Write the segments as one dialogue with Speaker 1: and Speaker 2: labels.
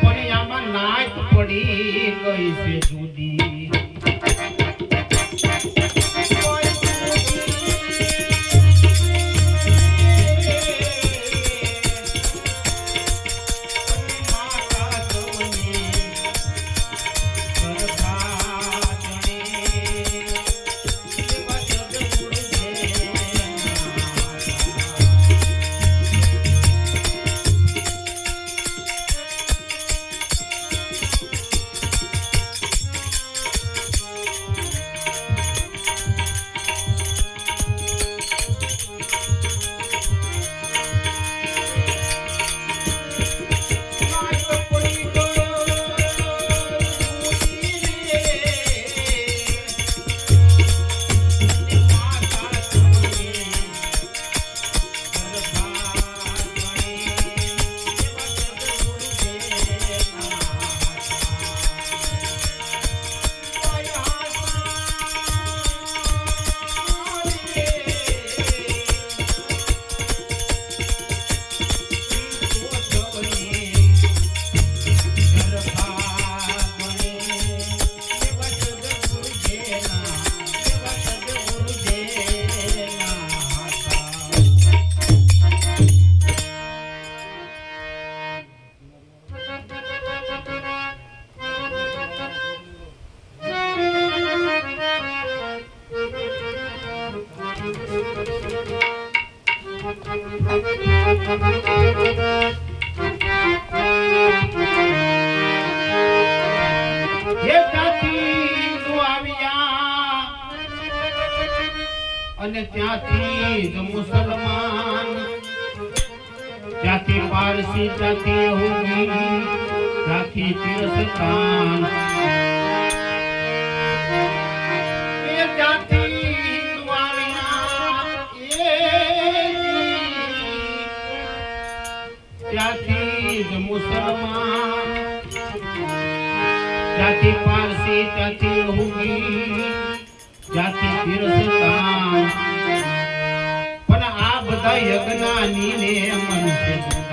Speaker 1: પણ આમાં નાચ પડી ગઈ છે જુદી. ત્યાંથી જ મુસલમાન ત્યાંથી પારસી ત્યાંથી યહૂદી ત્યાંથી તિરસ્કાન એ ત્યાંથી જ મુસલમાન ત્યાંથી પારસી ત્યાંથી યહૂદી ત્યાંથી પણ આ બધા યજ્ઞાની ને મન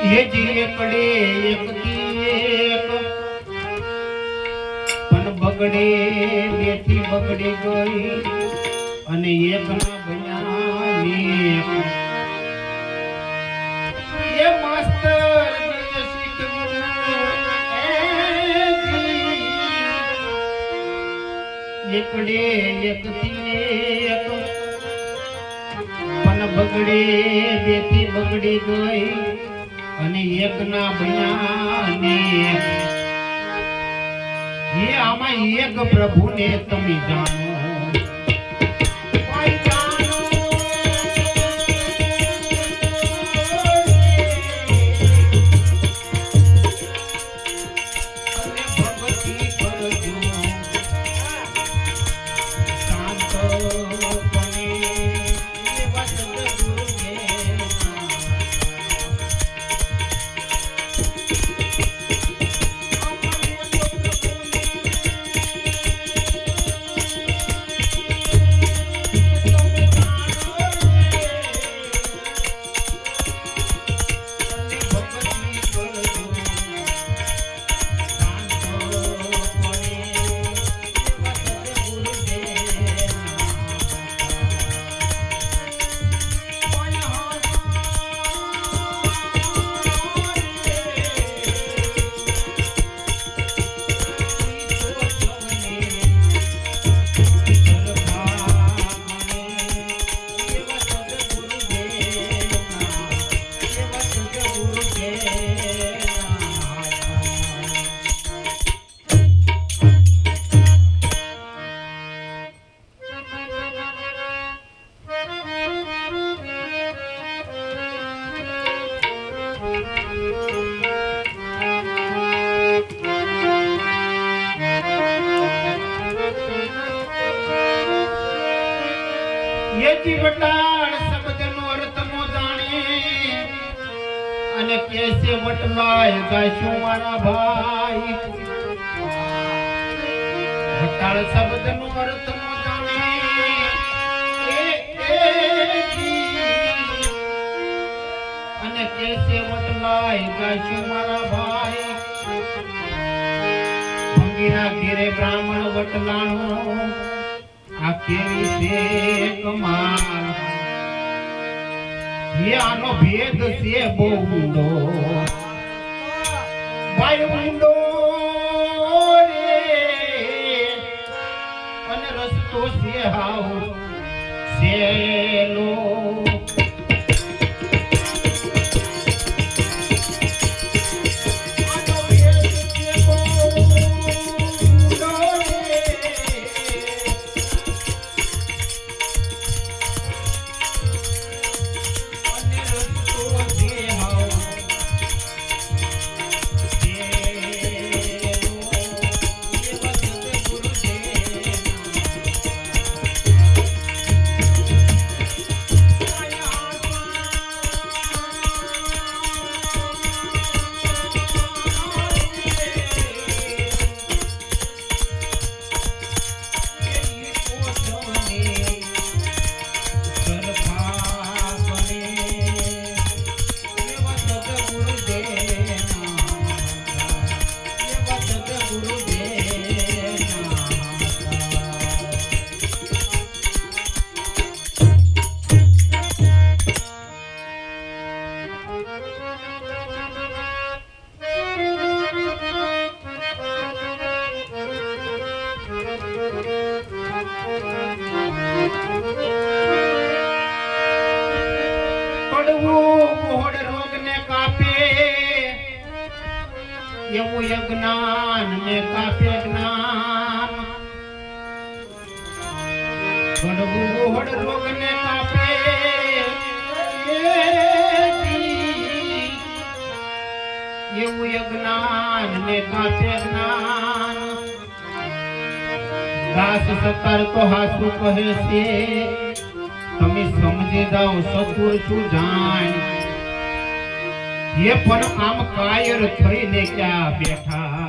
Speaker 1: એ જી એક પણ બગડે બેથી બગડી ગઈ, અને એક. ના બન્યા એકથી એક. પણ બગડે બેથી બગડી ગઈ અને એક ના બન્યા આમાં એક પ્રભુને તમે જાણો વટલાય ગાશું મારા ભાઈ. વટાળ શબ્દનો અર્થ નો એજી. અને કેસે વટલાય ગાશું મારા ભાઈ. ભંગીના ઘેરે બ્રાહ્મણ વટલાણો, આ કેવી છે કમાલ? હે આનો ભેદ છે બહુ ઊંડો ભાઈ ઊંડો એવું યજ્ઞાન ને કાપે જ્ઞાન. કડવું મોહડ રોગને કાપે એવું યજ્ઞાન કહે છે. તમે સમજી જાઓ સતુર શું જાણ? એ પણ આમ કાયર થઈને ક્યાં બેઠા?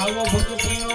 Speaker 1: આવો ભક્તિનો